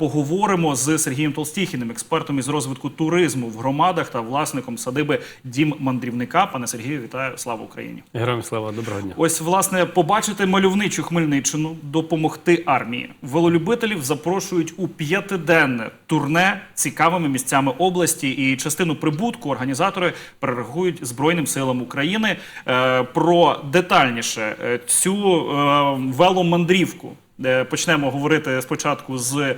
поговоримо з Сергієм Толстіхіним, експертом із розвитку туризму в громадах та власником садиби Дім мандрівника. Пане Сергію, вітаю! Слава Україні! Героям слава, доброго дня. Ось власне побачити мальовничу Хмельниччину, допомогти армії. Велолюбителів запрошують у п'ятиденне турне цікавими місцями області, і частину прибутку організатори перерахують Збройним силам України. Е, Про детальніше е, цю е, веломандрівку. Е, Почнемо говорити спочатку з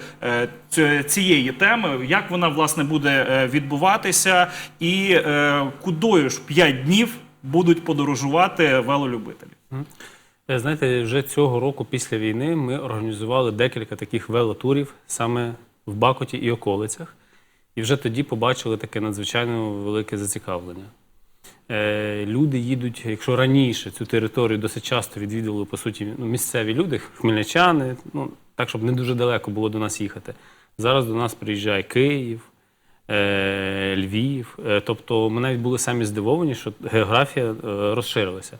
е, цієї теми, як вона власне буде е, відбуватися, і кудою ж 5 днів будуть подорожувати велолюбителі. Знаєте, вже цього року після війни ми організували декілька таких велотурів саме в Бакоті і околицях. І вже тоді побачили таке надзвичайно велике зацікавлення. Е, люди їдуть, якщо раніше цю територію досить часто відвідували, по суті, ну, місцеві люди, хмельничани, ну, так, щоб не дуже далеко було до нас їхати. Зараз до нас приїжджає Київ, е, Львів. Е, тобто ми навіть були самі здивовані, що географія розширилася.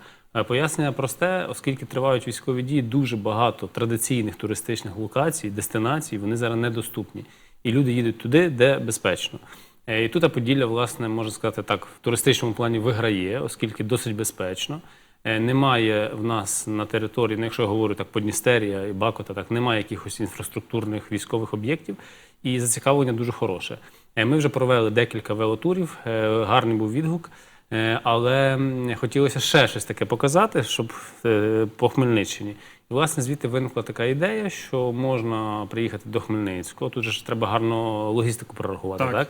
Пояснення просте, оскільки тривають військові дії, дуже багато традиційних туристичних локацій, дестинацій, вони зараз недоступні. І люди їдуть туди, де безпечно. Е, І тут Поділля, власне, можна сказати так, в туристичному плані виграє, оскільки досить безпечно. Е, Немає в нас на території, ну, якщо я говорю так, Подністерія і Бакота, так немає якихось інфраструктурних військових об'єктів, і зацікавлення дуже хороше. Е, Ми вже провели декілька велотурів, гарний був відгук. Але хотілося ще щось таке показати, щоб по Хмельниччині. І власне звідти виникла така ідея, що можна приїхати до Хмельницького. Тут же ж треба гарно логістику прорахувати, Так. так?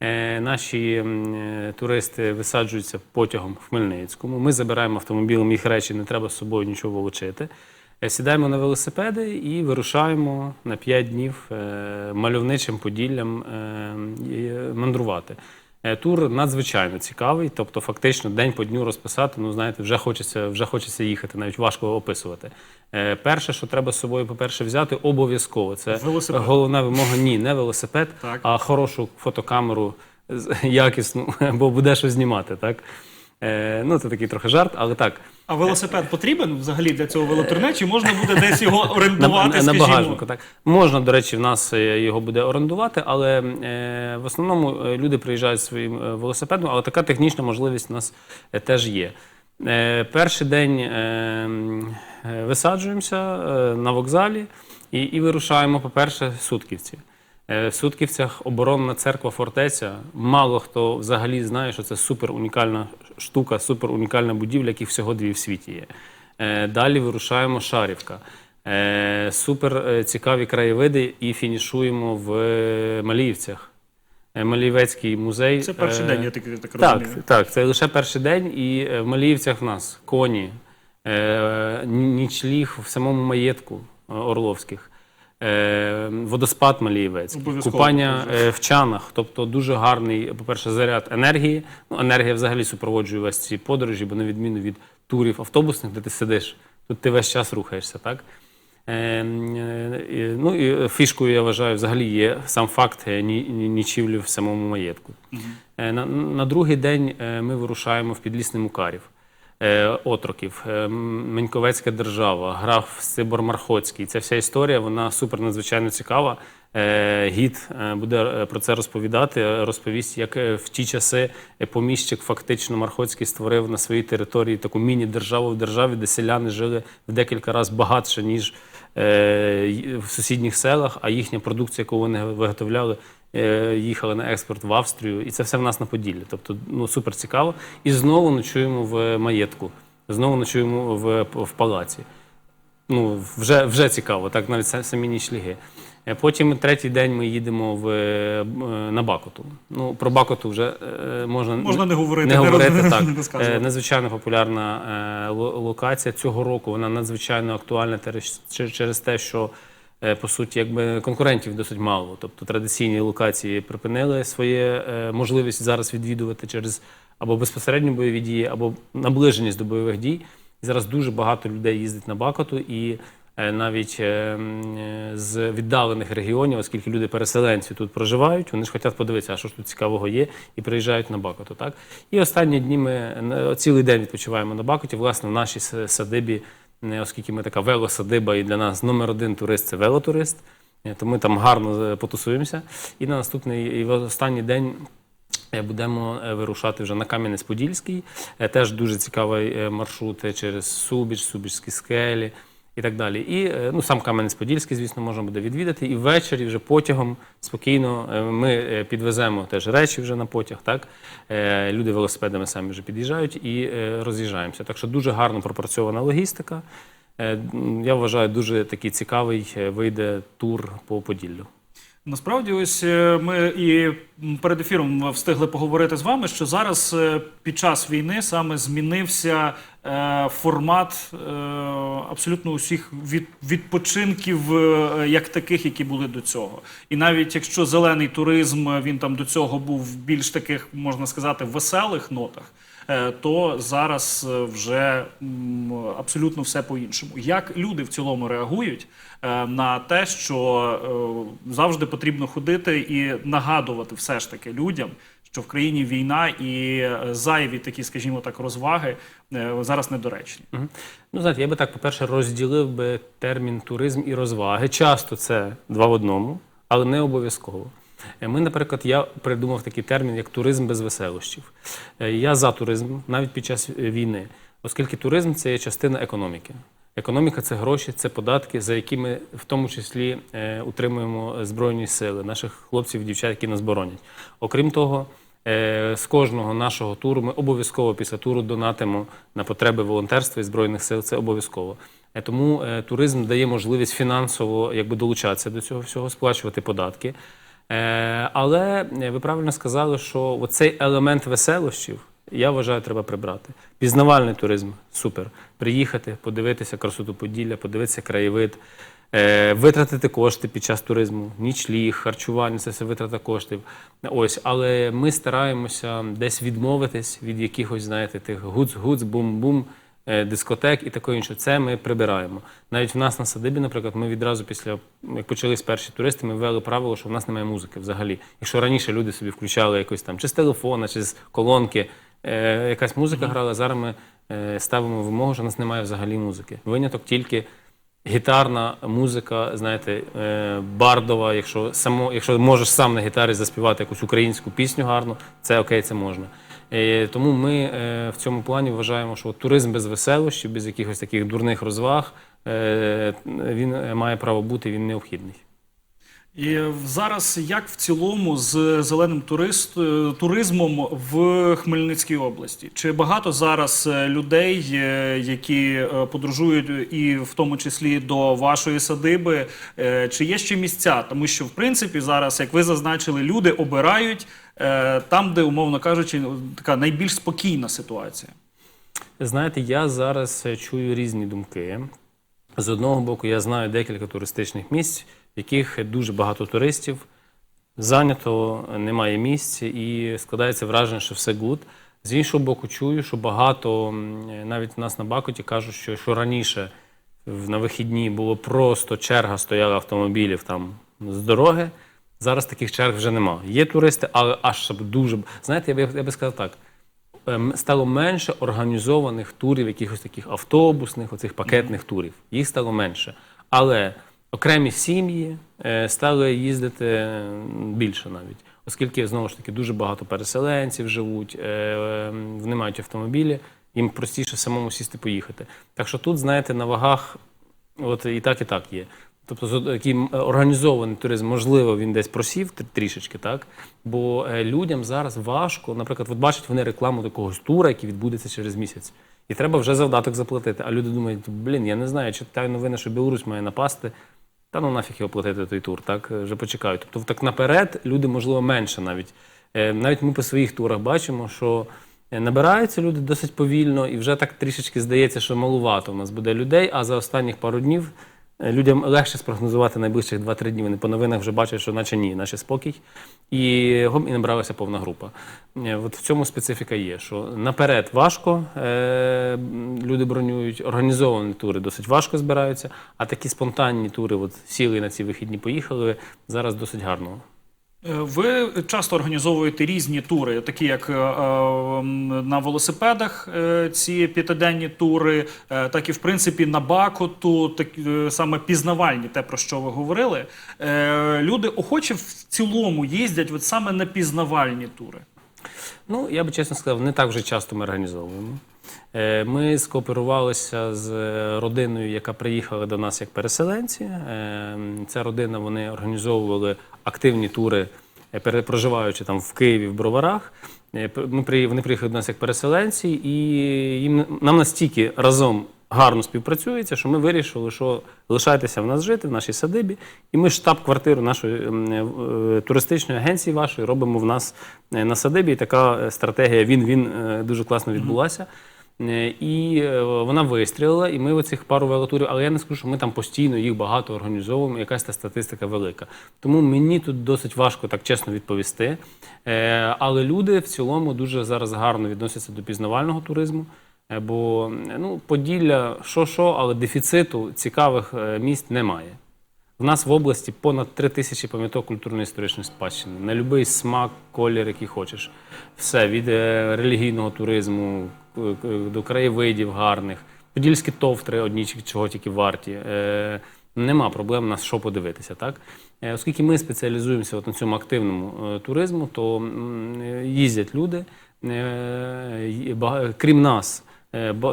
Е, Наші е, туристи висаджуються потягом в Хмельницькому. Ми забираємо автомобілем їх речі, не треба з собою нічого волочити. Е, Сідаємо на велосипеди і вирушаємо на 5 днів мальовничим поділлям мандрувати. Е, Тур надзвичайно цікавий, тобто фактично день по дню розписати. Ну знаєте, вже хочеться, вже хочеться їхати, навіть важко описувати. Е, Перше, що треба з собою, по-перше, взяти обов'язково. Це Велосипед. головна вимога. Ні, не велосипед, Так. а хорошу фотокамеру якісну, бо буде що знімати. Так? Е, ну, це такий трохи жарт, але так. А велосипед потрібен взагалі для цього велотурне? Чи можна буде десь його орендувати? на, на скажімо? багажнику. Так можна, до речі, в нас е, його буде орендувати, але е, в основному е, люди приїжджають своїм е, велосипедом, але така технічна можливість у нас теж є. Е, перший день е, висаджуємося на вокзалі і, і вирушаємо, по-перше, Сутківці. Е, В Сутківцях оборонна церква фортеця. Мало хто взагалі знає, що це супер унікальна штука, супер унікальна будівля, яких всього дві в світі є. Е, Далі вирушаємо Шарівка. Е, Супер цікаві краєвиди і фінішуємо в Маліївцях. Маліївецький музей. Це перший день, я так, так так, розумію. так, це лише перший день, і в Маліївцях в нас коні, нічліг в самому маєтку Орловських, водоспад Маліївецький, Обов'язково купання е, в чанах, тобто дуже гарний, по-перше, заряд енергії. Ну, енергія взагалі супроводжує вас ці подорожі, бо на відміну від турів автобусних, де ти сидиш, тут ти весь час рухаєшся, так? Е, е, Ну і фішкою я вважаю, взагалі є сам факт е, ні- ні- нічівлі в самому маєтку. Е, На, на другий день е, ми вирушаємо в підлісний Мукарів. Е, Отроків, е, Меньковецька держава, граф Сибор Мархоцький. Ця вся історія вона супер надзвичайно цікава. Е, Гід буде про це розповідати, розповість, як в ті часи поміщик фактично Мархоцький створив на своїй території таку міні-державу в державі, де селяни жили в декілька разів багатше, ніж в сусідніх селах, а їхня продукція, яку вони виготовляли, їхали на експорт в Австрію, і це все в нас на Поділлі. Тобто, ну супер цікаво. І знову ночуємо в маєтку, знову ночуємо в, в палаці. Ну, вже, вже цікаво, так навіть самі нічліги. Е, Потім третій день ми їдемо в, е, на Бакоту. Ну, про Бакоту вже е, можна, Можна не говорити, не не говорити роз- так. не. Е, Надзвичайно популярна е, локація цього року. Вона надзвичайно актуальна через те, що е, по суті, якби конкурентів досить мало. Тобто традиційні локації припинили своє е, можливість зараз відвідувати через або безпосередньо бойові дії, або наближеність до бойових дій. І зараз дуже багато людей їздить на Бакоту і. е, Навіть е, е, з віддалених регіонів, оскільки люди переселенці тут проживають, вони ж хочуть подивитися, а що ж тут цікавого є, і приїжджають на Бакоту. Так і останні дні ми е, цілий день відпочиваємо на Бакоті. Власне, в нашій садибі, е, оскільки ми така велосадиба, і для нас номер один турист це велотурист. Е, То ми там гарно е, потусуємося. І на наступний і в останній день е, будемо вирушати вже на Кам'янець-Подільський. Теж дуже цікавий маршрут через Субіч, Субічські скелі і так далі. І е, ну, сам Кам'янець-Подільський, звісно, можна буде відвідати. І ввечері вже потягом спокійно е, ми е, підвеземо теж речі вже на потяг. Так? Люди велосипедами самі вже під'їжджають і роз'їжджаємося. Так що дуже гарно пропрацьована логістика. Я вважаю, дуже такий цікавий вийде тур по Поділлю. Насправді, ось ми і перед ефіром встигли поговорити з вами, що зараз під час війни саме змінився формат е, абсолютно усіх від, відпочинків, е, як таких, які були до цього. І навіть якщо зелений туризм е, він там до цього був в більш таких, можна сказати, веселих нотах. е, То зараз е, вже абсолютно все по-іншому. Як люди в цілому реагують е, на те, що е, завжди потрібно ходити і нагадувати все ж таки людям, що в країні війна і е, зайві такі, скажімо так, розваги е, зараз недоречні. Мгм. Ну, знаєте, я би так, по-перше, розділив би термін туризм і розваги. Часто це два в одному, але не обов'язково. Е, Ми, наприклад, я придумав такий термін, як туризм без веселощів. Я за туризм навіть під час війни, оскільки туризм це є частина економіки. Економіка це гроші, це податки, за які ми в тому числі е, утримуємо збройні сили, наших хлопців і дівчат, які нас боронять. Окрім того, Е, З кожного нашого туру ми обов'язково після туру донатимо на потреби волонтерства і збройних сил. Це обов'язково. Е, Тому е, туризм дає можливість фінансово якби долучатися до цього всього, сплачувати податки. Е, Але е, ви правильно сказали, що цей елемент веселощів. Я вважаю, треба прибрати. Пізнавальний туризм супер. Приїхати, подивитися красоту Поділля, подивитися краєвид, е, витратити кошти під час туризму, нічліг, харчування це все витрата коштів. Ось, але ми стараємося десь відмовитись від якихось, знаєте, тих гуц-гуц, бум-бум. е, Дискотек і таке інше, це ми прибираємо. Навіть в нас на садибі, наприклад, ми відразу після як почались перші туристи, ми ввели правило, що в нас немає музики взагалі. Якщо раніше люди собі включали якось там чи з телефона, чи з колонки, е, якась музика грала, зараз ми е, ставимо вимогу, що в нас немає взагалі музики. Виняток тільки гітарна музика, знаєте, е, бардова, якщо само, якщо можеш сам на гітарі заспівати якусь українську пісню гарну, це окей, це можна. Е, Тому ми е, в цьому плані вважаємо, що туризм без веселощів, без якихось таких дурних розваг, е, він має право бути, він необхідний. І зараз як в цілому з зеленим турист, е, туризмом в Хмельницькій області? Чи багато зараз е, людей, е, які подорожують і в тому числі до вашої садиби? Чи є ще місця? Тому що в принципі зараз, як ви зазначили, люди обирають там, де умовно кажучи, така найбільш спокійна ситуація. Знаєте, я зараз чую різні думки. З одного боку, я знаю декілька туристичних місць, в яких дуже багато туристів, зайнято, немає місць, і складається враження, що все гуд. З іншого боку, чую, що багато, навіть в нас на Бакуті кажуть, що, що раніше на вихідні було просто черга стояла автомобілів там з дороги. Зараз таких черг вже нема. Є туристи, але аж дуже. Знаєте, я би, я би сказав так: стало менше організованих турів, якихось таких автобусних, оцих пакетних турів. Їх стало менше. Але окремі сім'ї е, стали їздити більше навіть, оскільки знову ж таки дуже багато переселенців живуть, е, ем, вони мають автомобілі, їм простіше самому сісти поїхати. Так що тут, знаєте, на вагах от і так, і так є. Тобто такий організований туризм, можливо, він десь просів трішечки, так? Бо е, людям зараз важко, наприклад, от бачать вони рекламу такогось тура, який відбудеться через місяць. І треба вже завдаток заплатити. А люди думають, блін, я не знаю, читаю новини, що Білорусь має напасти. Та ну нафіг його платити той тур, так е, вже почекають. Тобто, так наперед люди, можливо, менше навіть. Е, Навіть ми по своїх турах бачимо, що набираються люди досить повільно, і вже так трішечки здається, що малувато в нас буде людей. А за останніх пару днів людям легше спрогнозувати найближчих 2-3 дні. Вони по новинах вже бачать, що наче ні, наче спокій. І гом і набралася повна група. Е, От в цьому специфіка є, що наперед важко е, люди бронюють, організовані тури досить важко збираються, а такі спонтанні тури, от сіли на ці вихідні, поїхали, зараз досить гарно. Е, Ви часто організовуєте різні тури, такі як е, е, на велосипедах, ці п'ятиденні тури, так і в принципі на Бакоту, так саме пізнавальні, те про що ви говорили. Люди охоче в цілому їздять от саме на пізнавальні тури. Ну, я би чесно сказав, не так вже часто ми організовуємо. Е, Ми скооперувалися з е, родиною, яка приїхала до нас як переселенці. Е, Ця родина вони організовували активні тури, проживаючи там в Києві, в Броварах. Ми при- вони приїхали до нас як переселенці, і їм нам настільки разом гарно співпрацюється, що ми вирішили, що лишайтеся в нас жити, в нашій садибі, і ми штаб-квартиру нашої е, е, туристичної агенції вашої робимо в нас е, на садибі. І така стратегія він-він дуже класно відбулася. І вона вистрілила, і ми оцих пару велотурів, але я не скажу, що ми там постійно їх багато організовуємо, якась та статистика велика. Тому мені тут досить важко так чесно відповісти. Але люди в цілому дуже зараз гарно відносяться до пізнавального туризму. Е, Бо ну, Поділля, що-що, але дефіциту цікавих е, місць немає. В нас в області понад 3 тисячі пам'яток культурно-історичної спадщини. На будь-який смак, колір, який хочеш. Все, від е, релігійного туризму до краєвидів гарних. Подільські товтри одні чого тільки варті. Е, Нема проблем на що подивитися. Так? Е, Оскільки ми спеціалізуємося от на цьому активному е, туризму, то е, їздять люди. Е, бага- Крім нас, Е,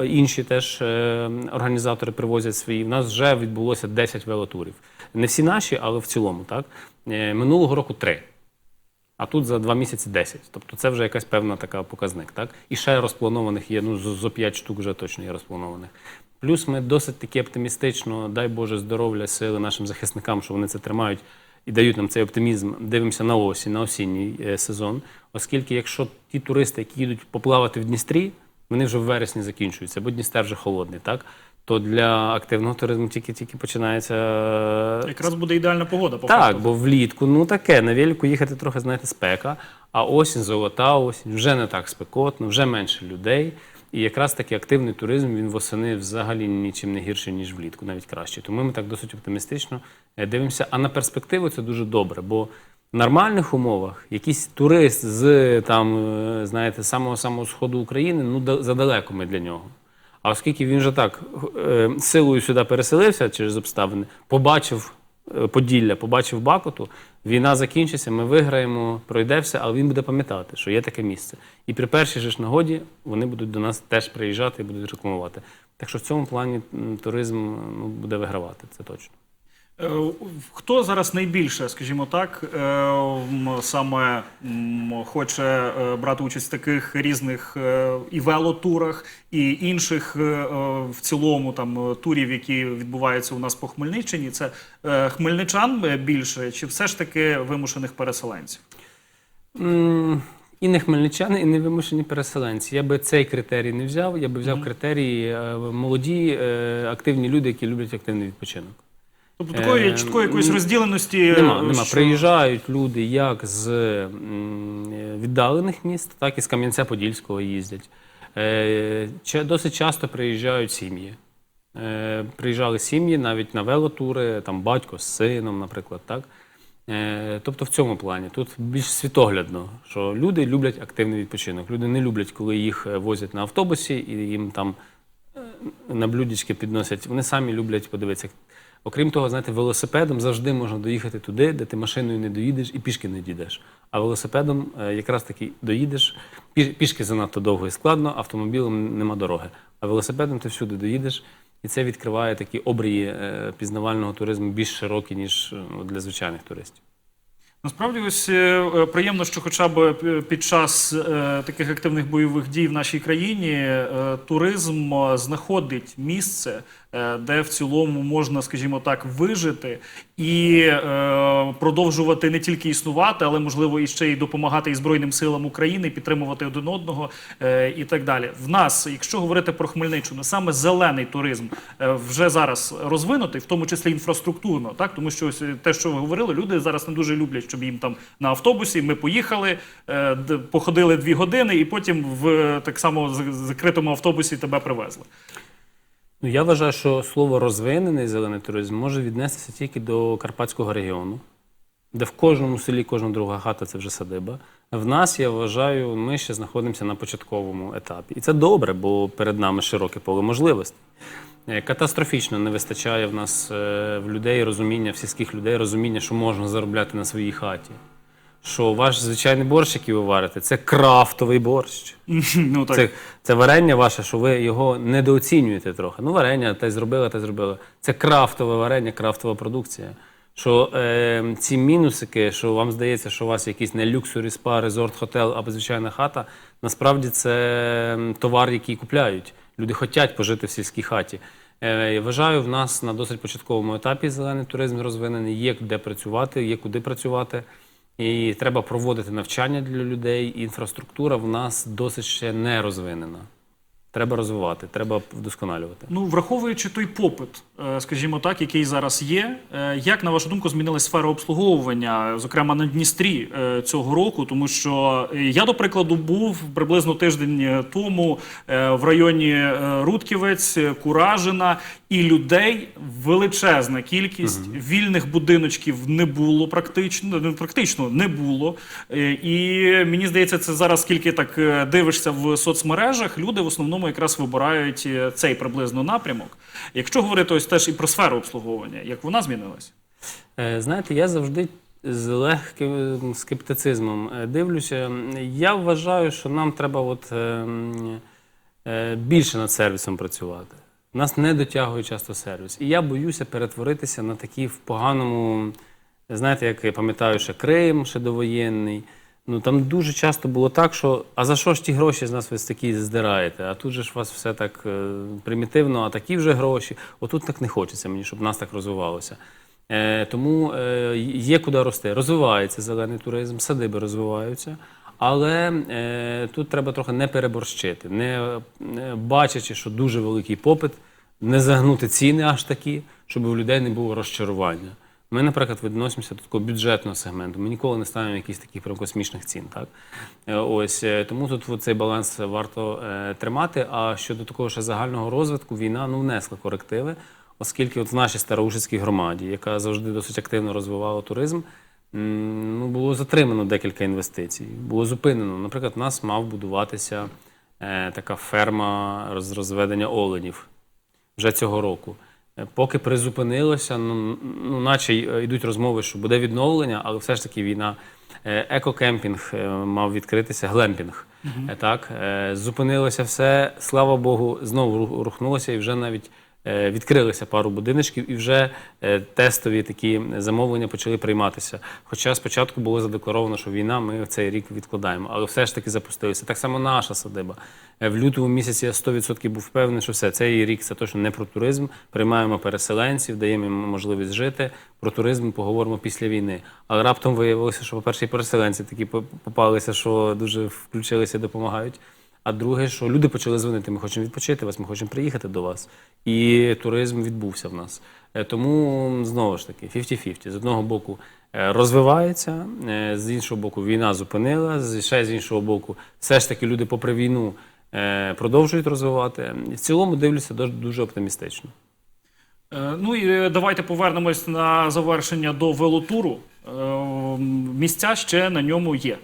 інші теж е, організатори привозять свої. У нас вже відбулося 10 велотурів. Не всі наші, але в цілому. Так? Е, Минулого року 3. А тут за два місяці 10. Тобто це вже якась певна така показник. Так? І ще розпланованих є, ну, зо 5 штук вже точно є розпланованих. Плюс ми досить таки оптимістично, дай Боже здоров'я, сили нашим захисникам, що вони це тримають і дають нам цей оптимізм. Дивимося на осінь, на осінній е, сезон. Оскільки, якщо ті туристи, які їдуть поплавати в Дністрі, вони вже в вересні закінчуються, бо Дністер вже холодний, так? То для активного туризму тільки-тільки починається е, Якраз буде ідеальна погода. По так, факту. бо влітку, ну таке, на велику їхати трохи, знаєте, спека, а осінь, золота осінь, вже не так спекотно, вже менше людей. І якраз таки активний туризм він восени взагалі нічим не гірший, ніж влітку, навіть краще. Тому ми так досить оптимістично е, дивимося. А на перспективу це дуже добре, бо нормальних умовах якийсь турист з там, е, знаєте, самого самого сходу України, ну да- задалеко ми для нього. А оскільки він вже так е, силою сюди переселився через обставини, побачив е, Поділля, побачив Бакоту, війна закінчиться, ми виграємо, пройде все, але він буде пам'ятати, що є таке місце. І при першій же ж нагоді вони будуть до нас теж приїжджати і будуть рекламувати. Так що в цьому плані туризм ну, буде вигравати, це точно. Е, Хто зараз найбільше, скажімо так, е, саме хоче е, брати участь в таких різних і велотурах, і інших в цілому там турів, які відбуваються у нас по Хмельниччині? Це хмельничан більше, чи все ж таки вимушених переселенців? І не хмельничани, і не вимушені переселенці. Я би цей критерій не взяв. Я би взяв критерії е, молоді, е, активні люди, які люблять активний відпочинок. Тобто такої Е, чіткої якоїсь розділеності Нема, е, нема. що- Приїжджають люди як з віддалених міст, так і з Кам'янця-Подільського їздять. Е, Досить часто приїжджають сім'ї. Е, Приїжджали сім'ї навіть на велотури, там батько з сином, наприклад. Так? Е, Тобто в цьому плані тут більш світоглядно, що люди люблять активний відпочинок. Люди не люблять, коли їх возять на автобусі і їм там на блюдечки підносять. Вони самі люблять подивитися. Окрім того, знаєте, велосипедом завжди можна доїхати туди, де ти машиною не доїдеш і пішки не дійдеш. А велосипедом е, якраз таки доїдеш. Пі- Пішки занадто довго і складно, автомобілем нема дороги. А велосипедом ти всюди доїдеш. І це відкриває такі обрії е, пізнавального туризму більш широкі, ніж е, для звичайних туристів. Насправді, ось е, е, приємно, що хоча б під час е, таких активних бойових дій в нашій країні е, туризм е, знаходить місце, е, де в цілому можна, скажімо так, вижити і е, продовжувати не тільки існувати, але можливо і ще й допомагати і Збройним силам України, підтримувати один одного е, і так далі. В нас, якщо говорити про Хмельниччину, саме зелений туризм е, вже зараз розвинутий, в тому числі інфраструктурно, так тому що ось е, те, що ви говорили, люди зараз не дуже люблять, щоб їм там на автобусі ми поїхали, е, походили дві години, і потім в е, так само закритому автобусі тебе привезли. Ну, я вважаю, що слово розвинений зелений туризм може віднестися тільки до Карпатського регіону. де в кожному селі кожна друга хата це вже садиба. В нас, я вважаю, ми ще знаходимося на початковому етапі. І це добре, бо перед нами широке поле можливостей. Е, Катастрофічно не вистачає в нас е, в людей розуміння, в сільських людей розуміння, що можна заробляти на своїй хаті. Що ваш звичайний борщ, який ви варите, це крафтовий борщ. ну, так. Це, це варення ваше, що ви його недооцінюєте трохи. Ну, варення, та й зробила, та й зробила. Це крафтове варення, крафтова продукція. Що е, ці мінусики, що вам здається, що у вас якийсь не люксурі, спа, резорт, хотел або звичайна хата, насправді це товар, який купляють. Люди хочуть пожити в сільській хаті. Е, я вважаю, в нас на досить початковому етапі зелений туризм розвинений, є де працювати, є куди працювати. І треба проводити навчання для людей. Інфраструктура в нас досить ще не розвинена. Треба розвивати, треба вдосконалювати. Ну, враховуючи той попит, е, скажімо так, який зараз є, е, як на вашу думку змінилась сфера обслуговування, зокрема на Дністрі е, цього року? Тому що я, до прикладу, був приблизно тиждень тому в районі Рудківець, Куражина, і людей величезна кількість вільних будиночків не було практично, ну, практично не було. Е, І мені здається, це зараз скільки так е, дивишся в соцмережах, люди в основному якраз вибирають е, цей приблизно напрямок. Якщо говорити ось теж і про сферу обслуговування, як вона змінилась? Знаєте, я завжди з легким скептицизмом дивлюся. Я вважаю, що нам треба от, е, е, більше над сервісом працювати. Нас не дотягує часто сервіс. І я боюся перетворитися на такий в поганому, знаєте, як я пам'ятаю, ще Крим, ще довоєнний. Ну там дуже часто було так, що а за що ж ті гроші з нас ви такі здираєте? А тут же ж у вас все так е, примітивно, а такі вже гроші. Отут так не хочеться мені, щоб нас так розвивалося. Е, тому е, є куди рости. Розвивається зелений туризм, садиби розвиваються. Але е, тут треба трохи не переборщити, не, не бачачи, що дуже великий попит, не загнути ціни аж такі, щоб у людей не було розчарування. Ми, наприклад, відносимося до такого бюджетного сегменту. Ми ніколи не ставимо якісь таких прям космічних цін. Так? Е, Ось е, тому тут цей баланс варто е, тримати. А щодо такого ще загального розвитку, війна ну внесла корективи, оскільки от в нашій староушицькій громаді, яка завжди досить активно розвивала туризм, ну, було затримано декілька інвестицій. Було зупинено. Наприклад, у нас мав будуватися е, така ферма з розведення оленів вже цього року. Е, Поки призупинилося, ну, ну наче е, йдуть розмови, що буде відновлення, але все ж таки війна. Е, Екокемпінг мав відкритися, глемпінг. Е, Так, зупинилося все. Слава Богу, знову рухнулося і вже навіть відкрилися пару будиночків, і вже е, тестові такі замовлення почали прийматися. Хоча спочатку було задекларовано, що війна, ми цей рік відкладаємо, але все ж таки запустилися. Так само наша садиба. Е, В лютому місяці я 100% був впевнений, що все, цей рік це точно не про туризм. Приймаємо переселенців, даємо їм можливість жити. Про туризм поговоримо після війни. Але раптом виявилося, що, по-перше, і переселенці такі попалися, що дуже включилися і допомагають. А друге, що люди почали дзвонити, ми хочемо відпочити вас, ми хочемо приїхати до вас. І туризм відбувся в нас. Е, Тому знову ж таки 50-50. З одного боку е, розвивається, е, з іншого боку, війна зупинила, ще з іншого боку, все ж таки люди, попри війну, продовжують розвивати. В цілому дивлюся дуже, оптимістично. Ну і давайте повернемось на завершення до велотуру. Місця ще на ньому є.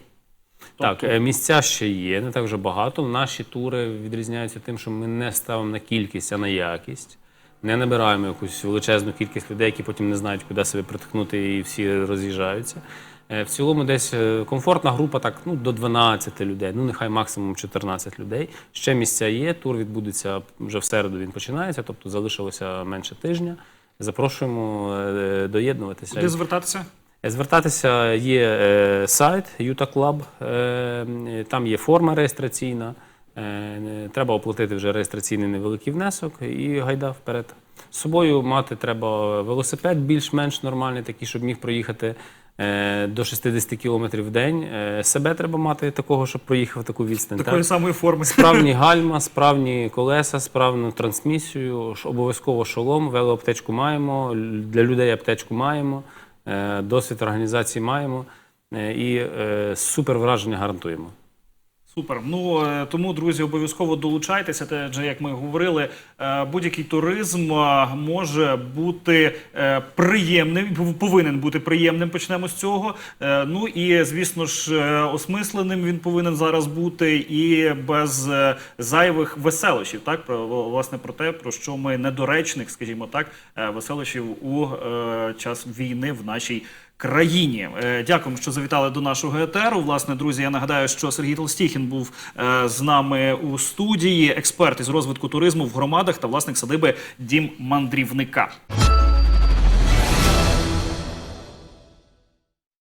Так, е, місця ще є, не так вже багато. Наші тури відрізняються тим, що ми не ставимо на кількість, а на якість. Не набираємо якусь величезну кількість людей, які потім не знають, куди себе притикнути, і всі роз'їжджаються. Е, В цілому, десь е, комфортна група, так ну до 12 людей, ну нехай максимум 14 людей. Ще місця є. Тур відбудеться вже в середу. Він починається, тобто залишилося менше тижня. Запрошуємо доєднуватися. Куди звертатися? Звертатися є е, сайт Юта Club, е, там є форма реєстраційна. Е, треба оплатити вже реєстраційний невеликий внесок і гайда вперед. З собою мати треба велосипед більш-менш нормальний, такий, щоб міг проїхати е, до 60 км в день. Е, себе треба мати такого, щоб проїхав таку відстань. Такої так? самої форми. Справні гальма, справні колеса, справну трансмісію, обов'язково шолом, велоаптечку маємо, для людей аптечку маємо, досвід організації маємо е, і е, супер враження гарантуємо. Супер. Ну е, тому, друзі, обов'язково долучайтеся. Те, як ми говорили, е, будь-який туризм е, може бути приємним, повинен бути приємним. Почнемо з цього. Ну і звісно ж, осмисленим він повинен зараз бути і без зайвих веселощів. Так про власне про те, про що ми недоречних, скажімо так, веселощів у час війни в нашій країні. Е, Дякуємо, що завітали до нашого етеру. Власне, друзі, я нагадаю, що Сергій Толстіхін був е, з нами у студії, експерт із розвитку туризму в громадах та власник садиби Дім мандрівника.